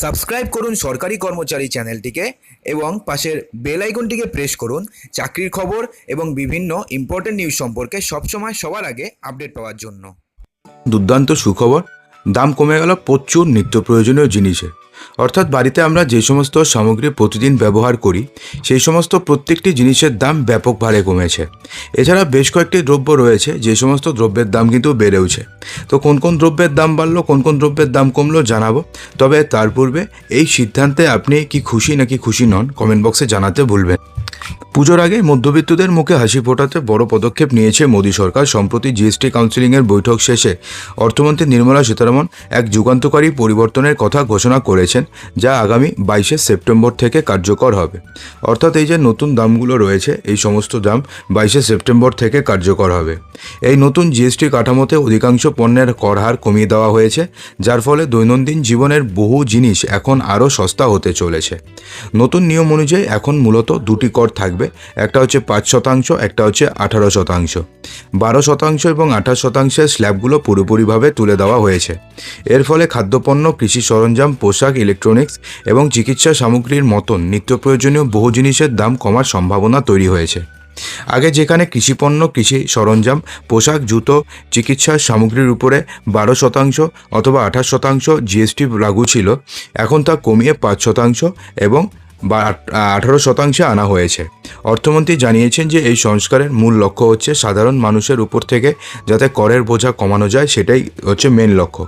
Subscribe করুন সরকারি কর্মচারী চ্যানেলটিকে এবং পাশের বেল আইকনটিকে প্রেস করুন, চাকরির খবর এবং বিভিন্ন ইম্পর্টেন্ট নিউজ সম্পর্কে সবসময় সবার আগে আপডেট পাওয়ার জন্য। দুর্দান্ত সুখবর। দাম কমে গেল প্রচুর নিত্য প্রয়োজনীয় জিনিসের। অর্থাৎ বাড়িতে আমরা যে সমস্ত সামগ্রী প্রতিদিন ব্যবহার করি, সেই সমস্ত প্রত্যেকটি জিনিসের দাম ব্যাপক ভারে কমেছে। এছাড়া বেশ কয়েকটি দ্রব্য রয়েছে, যে সমস্ত দ্রব্যের দাম কিন্তু বেড়েওছে। তো কোন কোন দ্রব্যের দাম বাড়লো, কোন কোন দ্রব্যের দাম কমলো জানাব। তবে তার পূর্বে এই সিদ্ধান্তে আপনি কি খুশি নাকি খুশি নন, কমেন্ট বক্সে জানাতে ভুলবেন পুজোর আগে মধ্যবিত্তদের মুখে হাসি ফোটাতে বড় পদক্ষেপ নিয়েছে মোদী সরকার। সম্প্রতি জিএসটি কাউন্সিলিংয়ের বৈঠক শেষে অর্থমন্ত্রী নির্মলা সীতারামন এক যুগান্তকারী পরিবর্তনের কথা ঘোষণা করেছেন, যা আগামী বাইশে সেপ্টেম্বর থেকে কার্যকর হবে। অর্থাৎ এই যে নতুন দামগুলো রয়েছে, এই সমস্ত দাম বাইশে সেপ্টেম্বর থেকে কার্যকর হবে। এই নতুন জিএসটি কাঠামোতে অধিকাংশ পণ্যের কর হার কমিয়ে দেওয়া হয়েছে, যার ফলে দৈনন্দিন জীবনের বহু জিনিস এখন আরও সস্তা হতে চলেছে। নতুন নিয়ম অনুযায়ী এখন মূলত দুটি কর থাকবে। একটা হচ্ছে পাঁচ শতাংশ, একটা হচ্ছে আঠারো শতাংশ। বারো শতাংশ এবং আঠাশ শতাংশের স্ল্যাবগুলো পুরোপুরিভাবে তুলে দেওয়া হয়েছে। এর ফলে খাদ্যপণ্য, কৃষি সরঞ্জাম, পোশাক ইলেকট্রনিক্স এবং চিকিৎসা সামগ্রীর মতন নিত্য প্রয়োজনীয় বহু জিনিসের দাম কমার সম্ভাবনা তৈরি হয়েছে। আগে যেখানে কৃষিপণ্য, কৃষি সরঞ্জাম, পোশাক, জুতো চিকিৎসার সামগ্রীর উপরে বারো শতাংশ অথবা আঠাশ শতাংশ জিএসটি লাগু ছিল, এখন তা কমিয়ে পাঁচ শতাংশ এবং বা আঠারো শতাংশে আনা হয়েছে। অর্থমন্ত্রী জানিয়েছেন যে এই সংস্কারের মূল লক্ষ্য হচ্ছে সাধারণ মানুষের উপর থেকে যাতে করের বোঝা কমানো যায়, সেটাই হচ্ছে মেন লক্ষ্য।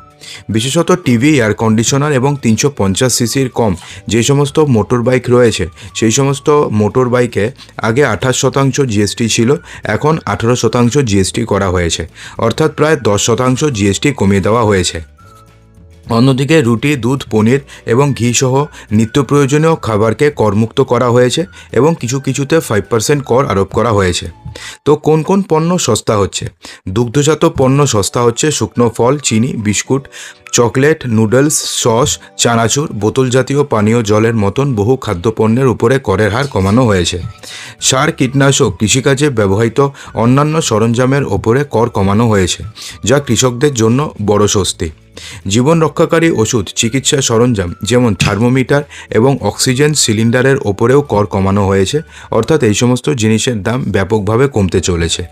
বিশেষত টিভি এয়ার কন্ডিশনার এবং তিনশো পঞ্চাশ সিসির কম যে সমস্ত মোটর বাইক রয়েছে, সেই সমস্ত মোটর বাইকে আগে আঠাশ শতাংশ জিএসটি ছিল, এখন আঠারো শতাংশ জিএসটি করা হয়েছে। অর্থাৎ প্রায় দশ শতাংশ জিএসটি কমিয়ে দেওয়া হয়েছে। অন্যদিকে রুটি, দুধ, পনির এবং ঘি সহ নিত্য প্রয়োজনীয় খাবারকে করমুক্ত করা হয়েছে এবং কিছু কিছুতে ফাইভ পার্সেন্ট কর আরোপ করা হয়েছে। তো কোন কোন পণ্য সস্তা হচ্ছে? দুগ্ধজাত পণ্য সস্তা হচ্ছে শুকনো ফল, চিনি, biscuit chocolate, noodles, sauce, chanachur বোতল জাতীয় পানীয় জলের মতন বহু খাদ্যপণ্যের উপরে করের হার কমানো হয়েছে। সার, কীটনাশক, কৃষিকাজে ব্যবহৃত অন্যান্য সরঞ্জামের ওপরে কর কমানো হয়েছে, যা কৃষকদের জন্য বড় স্বস্তি। জীবন রক্ষাকারী ওষুধ, চিকিৎসা সরঞ্জাম, যেমন থার্মোমিটার এবং অক্সিজেন সিলিন্ডারের ওপরেও কর কমানো হয়েছে, অর্থাৎ এই সমস্ত জিনিসের দাম ব্যাপকভাবে কমতে চলেছে।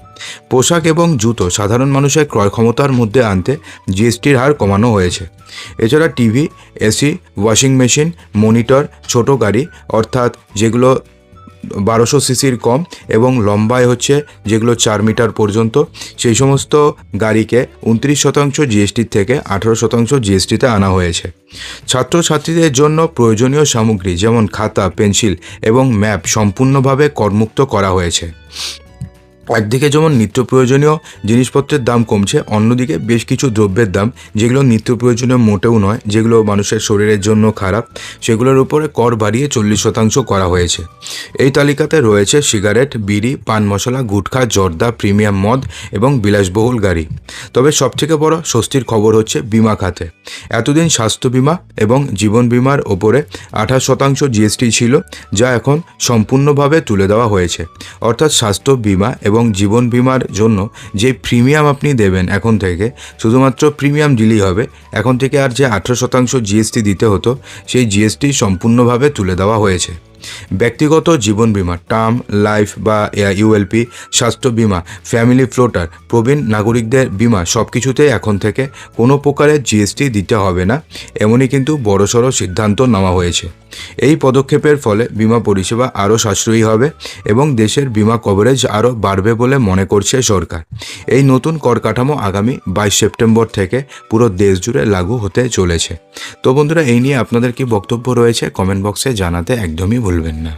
পোশাক এবং জুতো সাধারণ মানুষের ক্রয় ক্ষমতার মধ্যে আনতে জিএসটির হার কমানো হয়েছে। এছাড়া TV, AC, washing machine, monitor, ছোট গাড়ি, অর্থাৎ যেগুলো বারোশো সিসির কম এবং লম্বায় হচ্ছে যেগুলো চার মিটার পর্যন্ত, সেই সমস্ত গাড়িকে উনত্রিশ শতাংশ জিএসটির থেকে আঠারো শতাংশ জিএসটিতে আনা হয়েছে। ছাত্রছাত্রীদের জন্য প্রয়োজনীয় সামগ্রী যেমন খাতা, পেন্সিল এবং ম্যাপ সম্পূর্ণভাবে করমুক্ত করা হয়েছে। একদিকে যেমন নিত্য প্রয়োজনীয় জিনিসপত্রের দাম কমছে, অন্যদিকে বেশ কিছু দ্রব্যের দাম, যেগুলো নিত্য প্রয়োজনীয় মোটেও নয়, যেগুলো মানুষের শরীরের জন্য খারাপ, সেগুলোর উপরে কর বাড়িয়ে চল্লিশ শতাংশ করা হয়েছে। এই তালিকাতে রয়েছে সিগারেট, বিড়ি, পান মশলা, গুটখা, জর্দা, প্রিমিয়াম মদ এবং বিলাসবহুল গাড়ি। তবে সবথেকে বড় স্বস্তির খবর হচ্ছে বিমা খাতে। এতদিন স্বাস্থ্য বিমা এবং জীবন বিমার ওপরে আঠাশ শতাংশ জিএসটি ছিল, যা এখন সম্পূর্ণভাবে তুলে দেওয়া হয়েছে। অর্থাৎ স্বাস্থ্য বিমা এবং জীবন বিমার জন্য যে প্রিমিয়াম আপনি দেবেন এখন থেকে, শুধুমাত্র প্রিমিয়াম দিলেই হবে। এখন থেকে আর যে আঠেরো শতাংশ জিএসটি দিতে হতো, সেই জিএসটি সম্পূর্ণভাবে তুলে দেওয়া হয়েছে। ব্যক্তিগত জীবন বিমা, টার্ম লাইফ বা ইউএলপি, স্বাস্থ্য বিমা, ফ্যামিলি ফ্লোটার, প্রবীণ নাগরিকদের বিমা সব কিছুতেই এখন থেকে কোনো প্রকারের জিএসটি দিতে হবে না। এমনই কিন্তু বড়সড় সিদ্ধান্ত নেওয়া হয়েছে। এই পদক্ষেপের ফলে বিমা পরিষেবা আরও সাশ্রয়ী হবে এবং দেশের বিমা কভারেজ আরও বাড়বে বলে মনে করছে সরকার। এই নতুন কর কাঠামো আগামী বাইশ সেপ্টেম্বর থেকে পুরো দেশ জুড়ে লাগু হতে চলেছে। তো বন্ধুরা, এই নিয়ে আপনাদের কি বক্তব্য রয়েছে? কমেন্ট বক্সে জানাতে একদমই ভুলবেন না।